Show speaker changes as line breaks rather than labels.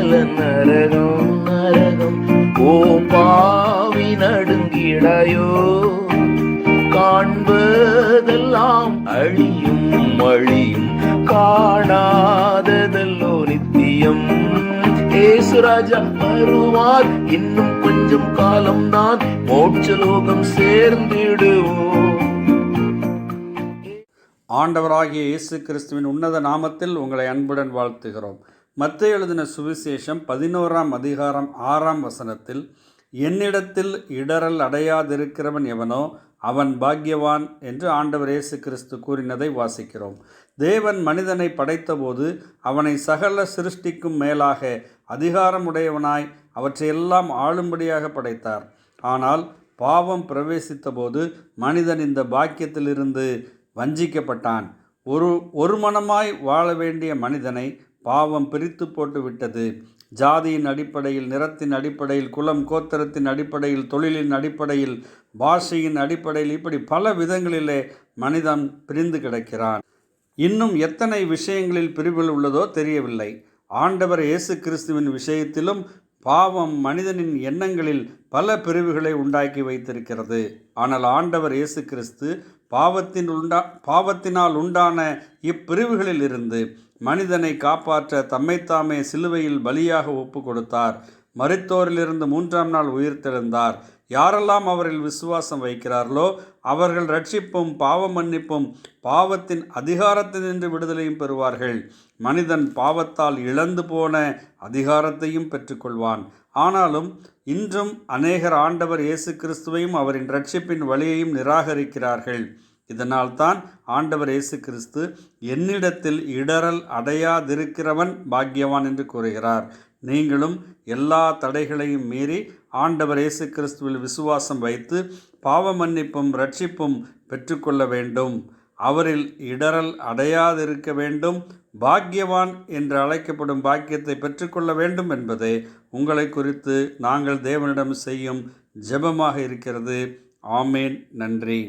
சகல நரகம் நரகம். ஓ பாவி நடுங்கிடையோ. காண்பதெல்லாம் அழியும் அழியும் காணாததல்லோ நித்தியம். ஏசுராஜா வருவார் இன்னும் கொஞ்சம் காலம்தான் மோட்சலோகம் சேர்ந்திடுவோம்.
ஆண்டவராகிய இயேசு கிறிஸ்துவின் உன்னத நாமத்தில் உங்களை அன்புடன் வாழ்த்துகிறோம். மற்ற எழுதின சுவிசேஷம் பதினோராம் அதிகாரம் ஆறாம் வசனத்தில் என்னிடத்தில் இடரல் அடையாதிருக்கிறவன் எவனோ அவன் பாக்கியவான் என்று ஆண்டவர் இயேசு கிறிஸ்து கூறினதை வாசிக்கிறோம். தேவன் மனிதனை படைத்தபோது அவனை சகல சிருஷ்டிக்கும் மேலாக அதிகாரமுடையவனாய் அவற்றையெல்லாம் ஆளும்படியாக படைத்தார். ஆனால் பாவம் பிரவேசித்தபோது மனிதன் இந்த பாக்கியத்திலிருந்து வஞ்சிக்கப்பட்டான். ஒரு ஒரு மனமாய் வாழ வேண்டிய மனிதனை பாவம் பிரித்து போட்டு விட்டது ஜாதியின் அடிப்படையில் நிறத்தின் அடிப்படையில் குலம் கோத்திரத்தின் அடிப்படையில் தொழிலின் அடிப்படையில் பாஷையின் அடிப்படையில் இப்படி பல விதங்களிலே மனிதன் பிரிந்து கிடக்கிறான். இன்னும் எத்தனை விஷயங்களில் பிரிவுகள் உள்ளதோ தெரியவில்லை. ஆண்டவர் இயேசு கிறிஸ்துவின் விஷயத்திலும் பாவம் மனிதனின் எண்ணங்களில் பல பிரிவுகளை உண்டாக்கி வைத்திருக்கிறது. ஆனால் ஆண்டவர் இயேசு கிறிஸ்து பாவத்தின் உண்டா பாவத்தினால் உண்டான இப்பிரிவுகளில் இருந்து மனிதனை காப்பாற்ற தம்மைத்தாமே சிலுவையில் பலியாக ஒப்பு கொடுத்தார். மரித்தோரிலிருந்து மூன்றாம் நாள் உயிர்த்தெழுந்தார். யாரெல்லாம் அவரில் விசுவாசம் வைக்கிறார்களோ அவர்கள் ரட்சிப்பும் பாவ மன்னிப்பும் பாவத்தின் அதிகாரத்தினின்று விடுதலையும் பெறுவார்கள். மனிதன் பாவத்தால் இழந்து போன அதிகாரத்தையும் பெற்றுக்கொள்வான். ஆனாலும் இன்றும் அநேகர் ஆண்டவர் இயேசு கிறிஸ்துவையும் அவரின் ரட்சிப்பின் வழியையும் நிராகரிக்கிறார்கள். இதனால்தான் ஆண்டவர் இயேசு கிறிஸ்து என்னிடத்தில் இடரல் அடையாதிருக்கிறவன் பாக்கியவான் என்று கூறுகிறார். நீங்களும் எல்லா தடைகளையும் மீறி ஆண்டவர் இயேசு கிறிஸ்துவில் விசுவாசம் வைத்து பாவ மன்னிப்பும் ரட்சிப்பும் பெற்றுக்கொள்ள வேண்டும். அவரில் இடரல் அடையாதிருக்க வேண்டும். பாக்கியவான் என்று அழைக்கப்படும் பாக்கியத்தை பெற்றுக்கொள்ள வேண்டும் என்பதே உங்களை குறித்து நாங்கள் தேவனிடம் செய்யும் ஜெபமாக இருக்கிறது. ஆமேன். நன்றி.